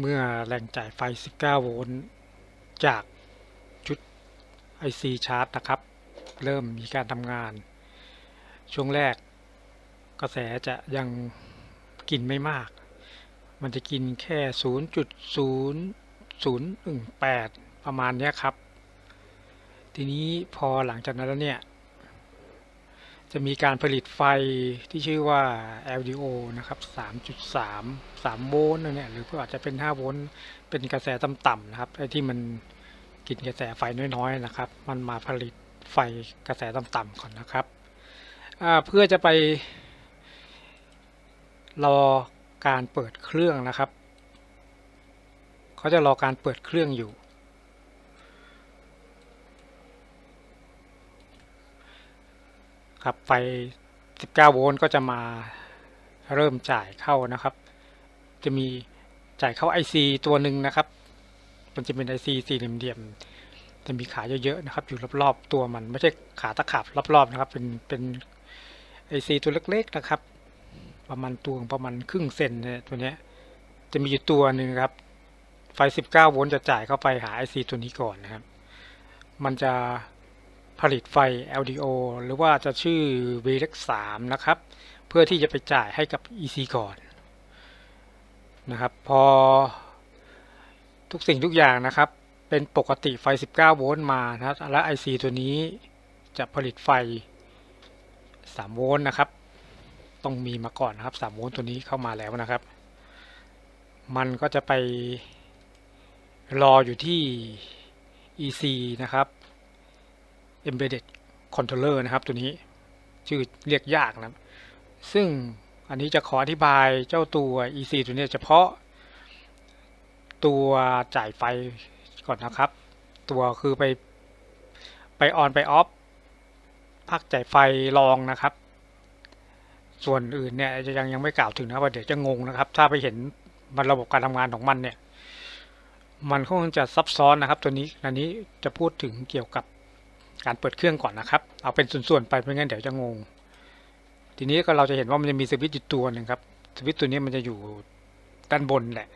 เมื่อแหล่งจ่ายไฟ 19 โวลต์จากชุด IC Chart นะครับ เริ่มมีการทำงาน ช่วงแรกกระแสจะยังกินไม่มาก มันจะกินแค่ 0.0018 ประมาณนี้ครับ ทีนี้พอหลังจากนั้นแล้วเนี่ย จะมีการผลิตไฟที่ชื่อว่า LDO นะครับ 3.3 3 โวลต์นะเนี่ยหรืออาจจะเป็น 5 โวลต์ เป็นกระแสต่ำๆนะครับไอ้ที่มันกินกระแสไฟน้อยๆนะครับ มันมาผลิตไฟกระแสต่ำๆก่อนนะครับเพื่อจะไปรอการเปิดเครื่องนะครับ เขาจะรอการเปิดเครื่องอยู่ ครับไฟ 19 โวลต์ก็จะมาเริ่มจ่ายเข้านะครับ จะมีจ่ายเข้า IC ตัวหนึ่งนะครับ มันจะเป็น IC สี่เหลี่ยมๆจะมีขาเยอะๆนะครับ อยู่รอบๆตัวมันไม่ใช่ขาตะขาบรอบๆนะครับ เป็นเป็น IC ตัวเล็กๆนะครับ ประมาณตัวประมาณครึ่งเซนเนี่ยตัวเนี้ยจะมีอยู่ตัวหนึ่งครับ ไฟ 19 โวลต์จะจ่ายเข้าไปหา IC ตัวนี้ก่อนนะครับ มันจะ ผลิตไฟ LDO หรือว่าจะชื่อ VLEX 3นะครับ เพื่อที่จะไปจ่ายให้กับ EC ก่อนนะครับ พอทุกสิ่งทุกอย่างนะครับ เป็นปกติไฟ 19 โวลต์มานะครับและ IC ตัวนี้จะผลิตไฟ 3 โวลต์นะครับ ต้องมีมาก่อนนะครับ 3 โวลต์ตัวนี้เข้ามาแล้วนะครับ มันก็จะไปรออยู่ที่ EC นะครับ Embedded Controller นะครับ ตัวนี้ชื่อเรียกยากนะครับซึ่งอันนี้จะขออธิบายเจ้าตัว EC ตัวนี้เฉพาะ ตัวจ่ายไฟก่อนนะครับ ตัวคือไปไปออนไปออฟพักจ่ายไฟรองนะครับ ส่วนอื่นเนี่ยจะยังยังไม่กล่าวถึงนะครับว่าเดี๋ยวจะงงนะครับ ถ้าไปเห็นมันระบบการทำงานของมันเนี่ย มันคงจะซับซ้อนนะครับ ตัวนี้อันนี้จะพูดถึงเกี่ยวกับ การเปิดเครื่องก่อนนะครับ เอาเป็นส่วนๆไปไม่งั้นเดี๋ยวจะงง ทีนี้ก็เราจะเห็นว่ามันจะมีสวิตช์อยู่ตัวหนึ่งครับ สวิตช์ตัวนี้มันจะอยู่ด้านบนแหละ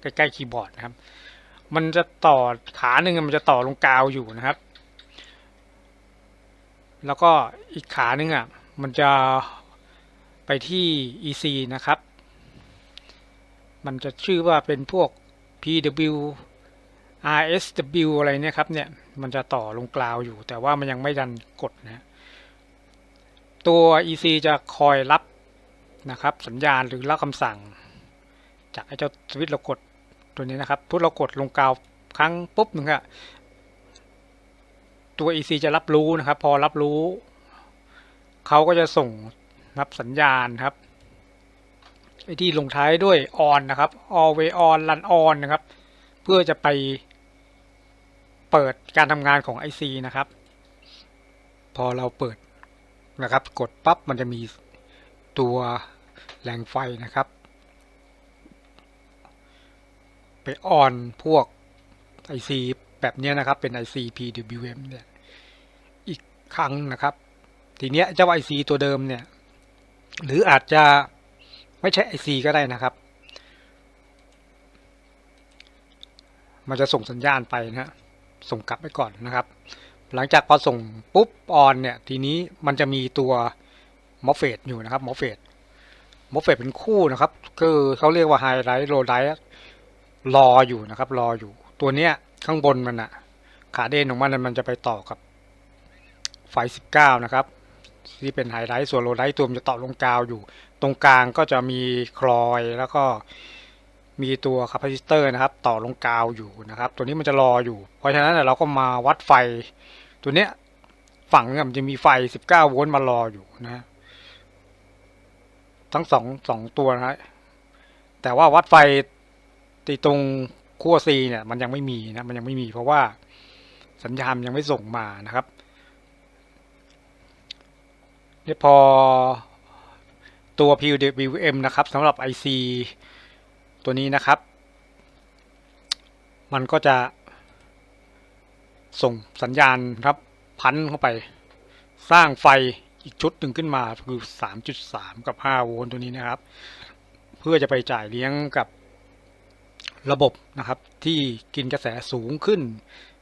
ใกล้ๆคีย์บอร์ดนะครับ มันจะต่อขาหนึ่งมันจะต่อลงกาวอยู่นะครับ แล้วก็อีกขาหนึ่งอะ มันจะไปที่ EC นะครับ มันจะชื่อว่าเป็นพวก PW RSW อะไรเนี่ยครับเนี่ยมันจะต่อลงกราวอยู่ แต่ว่ามันยังไม่ดันกดนะตัว EC จะคอยรับนะครับ สัญญาณหรือรับคำสั่ง จากไอ้เจ้าสวิตช์เรากดตัวนี้นะครับพุทเรากดลงกาวครั้งปุ๊บหนึ่งอะตัว EC จะรับรู้นะครับ พอรับรู้เขาก็จะส่งรับสัญญาณครับไอ้ที่ลงท้ายด้วย on นะครับ always on run on นะครับ เพื่อจะไป เปิดการทำงานของ IC นะครับ พอเราเปิดนะครับ กดปั๊บมันจะมีตัวแหล่งไฟนะครับ ไปออนพวก IC แบบนี้นะครับ เป็น IC PWM เนี่ยอีกครั้งนะครับ ทีเนี้ยเจ้า IC ตัวเดิมเนี่ย หรืออาจจะไม่ใช่ IC ก็ได้นะครับ มันจะส่งสัญญาณไปนะฮะ ส่งกลับไปก่อนนะครับ หลังจากพอส่งปุ๊บออนเนี่ยทีนี้มันจะมีตัวมอฟเฟตอยู่นะครับมอฟเฟตมอฟเฟตเป็นคู่นะครับคือเขาเรียกว่าไฮไลท์โลไลท์รออยู่นะครับ รออยู่ ตัวเนี้ยข้างบนมันอะขาเด่นของมันมันจะไปต่อกับไฟ 19 นะครับ ที่เป็นไฮไลท์ส่วนโลไลท์ตัวมันจะต่อลงกาวอยู่ ตรงกลางก็จะมีคลอยแล้วก็ มีตัวคาปาซิเตอร์นะครับ ต่อลงกาวอยู่นะครับ ตัวนี้มันจะรออยู่ เพราะฉะนั้นเราก็มาวัดไฟ ตัวเนี้ยฝั่งนึงมันจะมีไฟ 19 โวลต์มารออยู่นะ ทั้งสองสองตัวนะฮะแต่ว่าวัดไฟตีตรงขั้ว C เนี่ย มันยังไม่มีนะ มันยังไม่มีเพราะว่าสัญญาณยังไม่ส่งมานะครับเนี่ยพอตัว PWM นะครับสำหรับ IC ตัวนี้นะครับ มันก็จะส่งสัญญาณครับพันเข้าไป สร้างไฟอีกชุดหนึ่งขึ้นมาคือ 3.3 กับ 5 โวลต์ตัวนี้นะครับ เพื่อจะไปจ่ายเลี้ยงกับระบบนะครับ ที่กินกระแสสูงขึ้น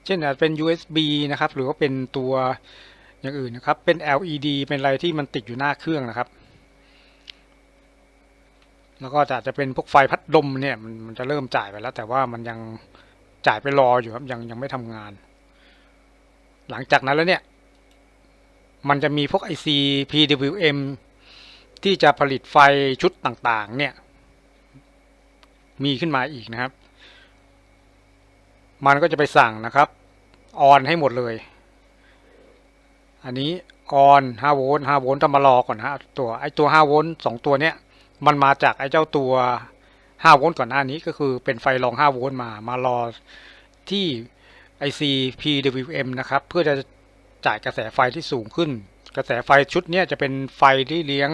เช่นอาจเป็น USB นะครับ หรือว่าเป็นตัวอย่างอื่นนะครับ เป็น LED เป็นอะไรที่มันติดอยู่หน้าเครื่องนะครับ แล้วก็จะจะเป็นพวกไฟพัดลมเนี่ยมันมันจะเริ่มจ่ายไปแล้ว แต่ว่ามันยังจ่ายไปรออยู่ครับยังยังไม่ทำงาน หลังจากนั้นแล้วเนี่ย มันจะมีพวก IC PWM ที่จะผลิตไฟชุดต่างๆ เนี่ย มีขึ้นมาอีกนะครับ มันก็จะไปสั่งนะครับออนให้หมดเลย อันนี้ออน5โวลต์5โวลต์ต้องมารอก่อนนะตัวไอตัว5โวลต์2ตัวเนี้ย มันมาจากไอ้เจ้าตัว5โวลต์ก่อนหน้านี้ก็คือเป็นไฟรอง5โวลต์มามารอที่ IC PWM นะครับ เพื่อจะจ่ายกระแสไฟที่สูงขึ้น กระแสไฟชุดนี้จะเป็นไฟที่เลี้ยง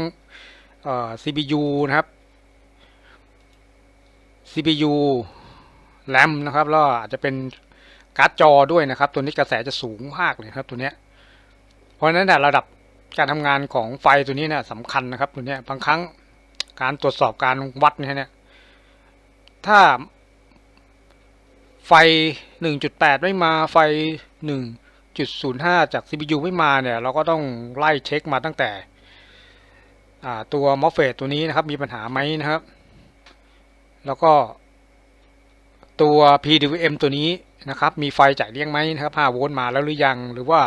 เอ่อ CPU นะครับ CPU RAM นะครับแล้วอาจจะเป็นการ์ดจอด้วยนะครับ ตัวนี้กระแสจะสูงมากเลยครับตัวเนี้ยเพราะฉะนั้นนยระดับการทำงานของไฟตัวนี้เนี่ยสำคัญนะครับตัวเนี้ยบางครั้ง การตรวจสอบการวัดเนี่ยเนี่ยถ้าไฟ 1.8 ไม่มาไฟ 1.05 จาก CPU ไม่มาเนี่ย เราก็ต้องไล่เช็คมาตั้งแต่ตัว MOSFET ตัวนี้นะครับ มีปัญหาไหมนะครับ แล้วก็ตัว PWM ตัวนี้นะครับ มีไฟจ่ายเลี้ยงไหมนะครับ5โวลต์มาแล้วหรือยัง หรือว่า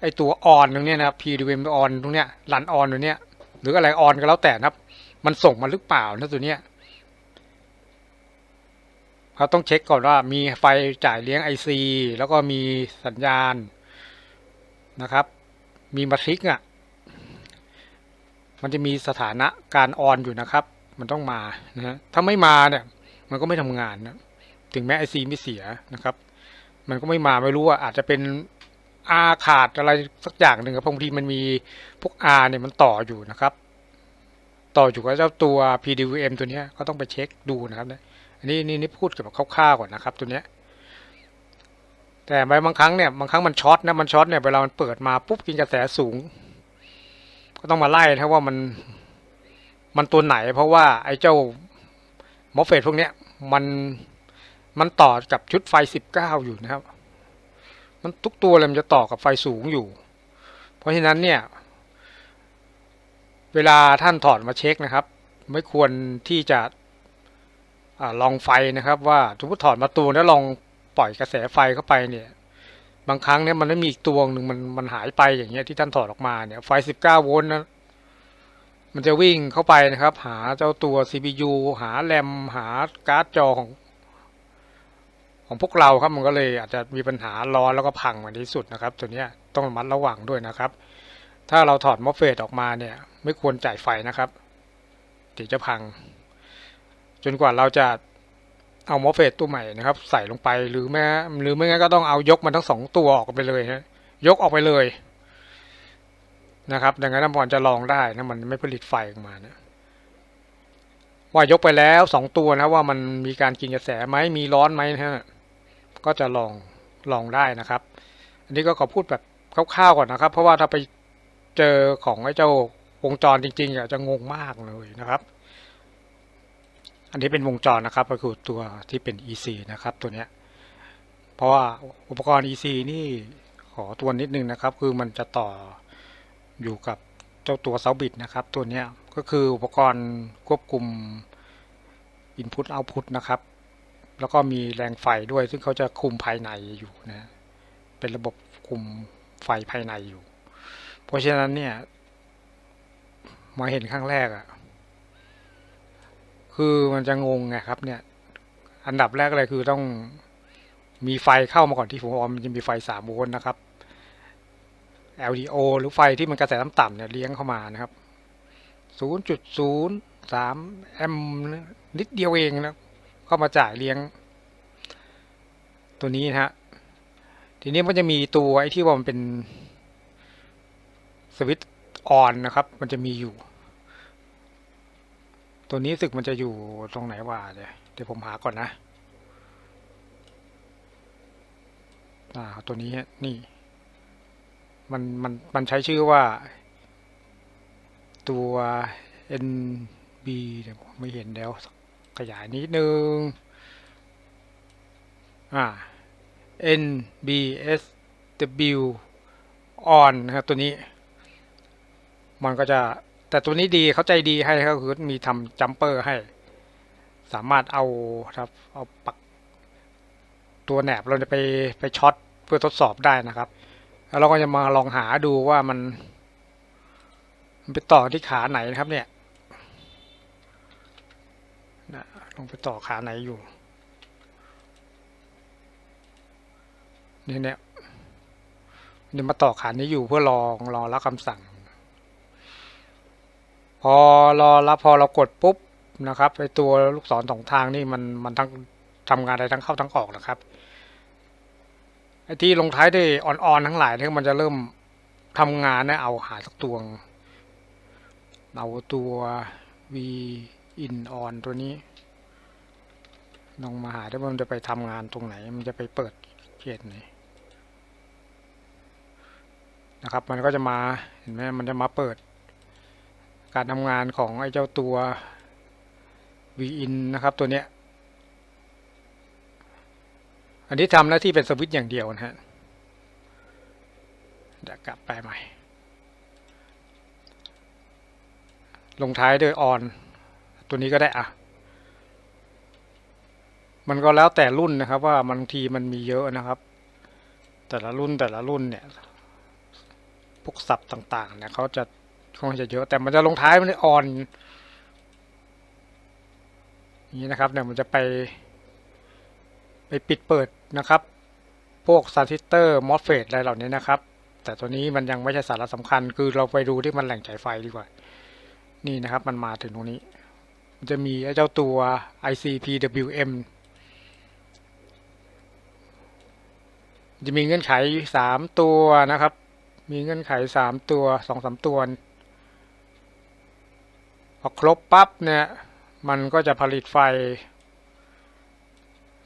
ไอตัวออนตรงเนี้ยนะครับ PWM ออนตรงเนี้ยรันออนตรงเนี้ยหรืออะไรออนก็แล้วแต่นะครับ มันส่งมาหรือเปล่านะตัวเนี้ยเราต้องเช็คก่อนว่ามีไฟจ่ายเลี้ยง IC แล้วก็มีสัญญาณนะครับ มีมาทริกอะ มันจะมีสถานะการออนอยู่นะครับ มันต้องมานะฮะถ้าไม่มาเนี่ย มันก็ไม่ทำงานนะถึงแม้ IC ไม่เสียนะครับ มันก็ไม่มาไม่รู้ว่าอาจจะเป็นอาขาดอะไรสักอย่างหนึ่งครับบางทีมันมีพวก R เนี่ยมันต่ออยู่นะครับ ต่ออยู่กับเจ้าตัว PWM ตัวนี้ก็ต้องไปเช็คดูนะครับเนี่ยอันนี้นี่นี่พูดเกี่ยวกับคร่าวๆก่อนนะครับ ตัวนี้แต่บางครั้งเนี่ยบางครั้งมันช็อตนะมันช็อตเนี่ยเวลามันเปิดมาปุ๊บกินกระแสสูง ก็ต้องมาไล่นะว่ามันมันตัวไหน เพราะว่าไอ้เจ้ามอฟเฟตพวกเนี้ยมันมันต่อกับชุดไฟ 19 อยู่นะครับ มันทุกตัวเลยมันจะต่อกับไฟสูงอยู่ เพราะฉะนั้นเนี่ย เวลาท่านถอดมาเช็คนะครับ ไม่ควรที่จะอลองไฟนะครับ ว่าสมมติถอดมาตัวแล้วลองปล่อยกระแสไฟเข้าไปเนี่ย บางครั้งเนี่ยมันไม่มีอีกตัวหนึ่งมันมันหายไปอย่างเงี้ยที่ท่านถอดออกมาเนี่ยไฟ 19 โวลต์นะมันจะวิ่งเข้าไปนะครับ หาเจ้าตัว CPU หาแรมหาการ์ดจอของ ของพวกเราครับมันก็เลยอาจจะมีปัญหาร้อนแล้วก็พังมาที่สุดนะครับ ตัวเนี้ยต้องระมัดระวังด้วยนะครับ ถ้าเราถอดมอฟเฟตออกมาเนี่ย ไม่ควรจ่ายไฟนะครับเดี๋ยวจะพัง จนกว่าเราจะเอามอฟเฟตตัวใหม่นะครับ ใส่ลงไปหรือแม้หรือไม่งั้นก็ต้องเอายกมันทั้งสองตัวออกไปเลยฮะยกออกไปเลยนะครับดังนั้นน้ำบอลจะลองได้นะมันไม่ผลิตไฟออกมานะว่ายกไปแล้วสองตัวนะว่ามันมีการกินกระแสไหมมีร้อนไหมนะฮะก็จะลองลองได้นะครับ อันนี้ก็ขอพูดแบบคร่าวๆก่อนนะครับ เพราะว่าถ้าไป เจอของไอ้เจ้าวงจรจริงๆอะจะงงมากเลยนะครับ อันนี้เป็นวงจรนะครับก็คือตัวที่เป็น EC นะครับตัวเนี้ย เพราะว่าอุปกรณ์ EC นี่ขอตัวนิดนึงนะครับ คือมันจะต่ออยู่กับเจ้าตัวเซาบิดนะครับ ตัวเนี้ยก็คืออุปกรณ์ควบคุม Input Output นะครับ แล้วก็มีแรงไฟด้วย ซึ่งเขาจะคุมภายในอยู่นะ เป็นระบบคุมไฟภายในอยู่ เพราะฉะนั้นเนี่ยมาเห็นครั้งแรกอะ่ะ คือมันจะงงไงครับ เนี่ย อันดับแรกเลยคือต้องมีไฟเข้ามาก่อนที่ผมบอกมันจะมีไฟสามโวลต์นะครับ LDO หรือไฟที่มันกระแสต่ำเนี่ยเลี้ยงเข้ามานะครับ0.03แอมป์นิดเดียวเองนะเข้ามาจ่ายเลี้ยง ตัวนี้นะฮะ ทีนี้มันจะมีตัวไอ้ที่ว่ามันเป็น วิตช์ออนนะครับ มันจะมีอยู่ ตัวนี้สึกมันจะอยู่ตรงไหนวะเดี๋ยวเดี๋ยวผมหาก่อนนะอ่าตัวนี้นี่ มันมันมันใช้ชื่อว่า ตัว NB เดี๋ยวไม่เห็นแล้วขยายนิดนึง อ่า N B S W on นะครับตัวนี้ มันก็จะ แต่ตัวนี้ดีเขาใจดีให้ก็คือมีทำจัมเปอร์ให้ สามารถเอาครับ เอาปัก ตัวแหนบเราจะไปไปช็อตเพื่อทดสอบได้นะครับ แล้วเราก็จะมาลองหาดูว่ามัน มันไปต่อที่ขาไหนนะครับ เนี่ยนะลงไปต่อขาไหนอยู่เนี่ยเนี่ยนี่มาต่อขานี้อยู่เพื่อรองรอรับคำสั่ง พอรอรับพอเรากดปุ๊บนะครับไอตัวลูกศรสองทางนี่มันมันทั้งทำงานได้ทั้งเข้าทั้งออกนะครับไอที่ลงท้ายด้วยอ่อนๆทั้งหลายเนี่ยมันจะเริ่มทำงานนะเอาหาสักตัวเอาตัว v in on ตัวนี้ลองมาหาได้ว่ามันจะไปทำงานตรงไหน มันจะไปเปิดเขตไหนนะครับ มันก็จะมาเห็นไหมมันจะมาเปิด การทำงานของไอ้เจ้าตัว vin นะครับตัวเนี้ย อันนี้ทำหน้าที่เป็นสวิตช์อย่างเดียวนะฮะเดี๋ยวกลับไปใหม่ ลงท้ายด้วย on ตัวนี้ก็ได้อะมันก็แล้วแต่รุ่นนะครับว่าบางทีมันมีเยอะนะครับ แต่ละรุ่นแต่ละรุ่นเนี่ยพวกศัพท์ต่างๆเนี่ยเขาจะ ค่อนข้างจะเยอะ แต่มันจะลงท้ายมันด้วย on อย่างนี้นะครับเนี่ยมันจะไป ไปปิดเปิดนะครับ พวกซาทิสเตอร์มอสเฟตอะไรเหล่านี้นะครับ แต่ตัวนี้มันยังไม่ใช่สาระสำคัญ คือเราไปดูที่มันแหล่งจ่ายไฟดีกว่า นี่นะครับมันมาถึงตรงนี้ มันจะมีไอเจ้าตัว ICPWM จะมีเงื่อนไขสามตัวนะครับ มีเงื่อนไขสามตัวสองสามตัว พอครบปั๊บเนี่ยมันก็จะผลิตไฟ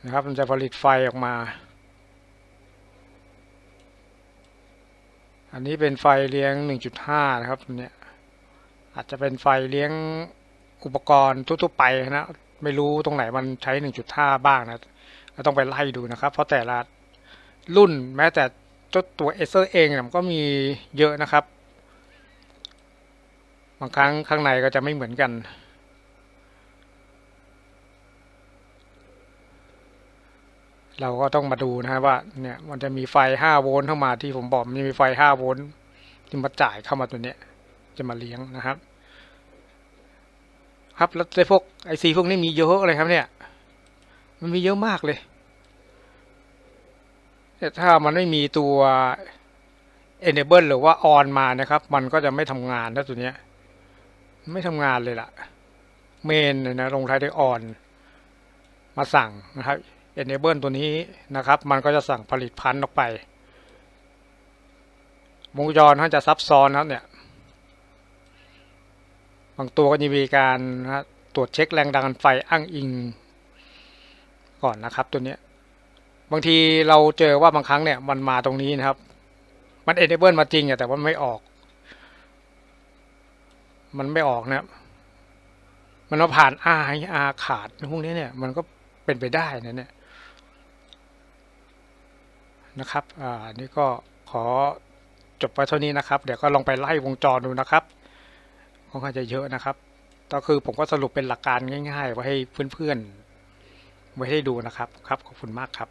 นะครับ มันจะผลิตไฟออกมา อันนี้เป็นไฟเลี้ยง 1.5 นะครับเนี่ยอาจจะเป็นไฟเลี้ยงอุปกรณ์ทั่วๆไปนะไม่รู้ตรงไหนมันใช้ 1.5 บ้างนะก็ต้องไปไล่ดูนะครับ เพราะแต่ละรุ่นแม้แต่ตัวเอเซอร์เองเนี่ยมันก็มีเยอะนะครับ บางครั้งข้างในก็จะไม่เหมือนกัน เราก็ต้องมาดูนะฮะว่าเนี่ยมันจะมีไฟ 5 โวลต์เข้ามาที่ผมบอกมันจะมีไฟ 5 โวลต์ที่มาจ่ายเข้ามาตัวเนี้ยจะมาเลี้ยงนะครับ ครับแล้วไอ้พวกไอซีพวกนี้มีเยอะเลยครับเนี่ย มันมีเยอะมากเลยแต่ถ้ามันไม่มีตัว enable หรือว่า on มานะครับ มันก็จะไม่ทำงานนะตัวเนี้ย ไม่ทำงานเลยล่ะ เมนนะลงท้ายด้วย on มาสั่งนะครับ enable ตัวนี้นะครับ มันก็จะสั่งผลิตพันธุ์ออกไป วงจรเขาจะซับซ้อนนะครับเนี่ย บางตัวก็จะมีการนะตรวจเช็คแรงดันไฟอ้างอิง ก่อนนะครับตัวเนี้ยบางทีเราเจอว่าบางครั้งเนี่ยมันมาตรงนี้นะครับ มัน enable มาจริงอแต่ว่าไม่ออก มันไม่ออกนะครับมันมาผ่าน R อาขาดพวกนี้เนี่ย มันก็เป็นไปได้นะเนี่ยนะครับอ่านี่ก็ขอจบไปเท่านี้นะครับ เดี๋ยวก็ลองไปไล่วงจรดูนะครับค่อนข้างจะเยอะนะครับ ก็คือผมก็สรุปเป็นหลักการง่าย ๆ ไว้ให้เพื่อนๆไว้ให้ดูนะครับ ครับ ขอบคุณมากครับ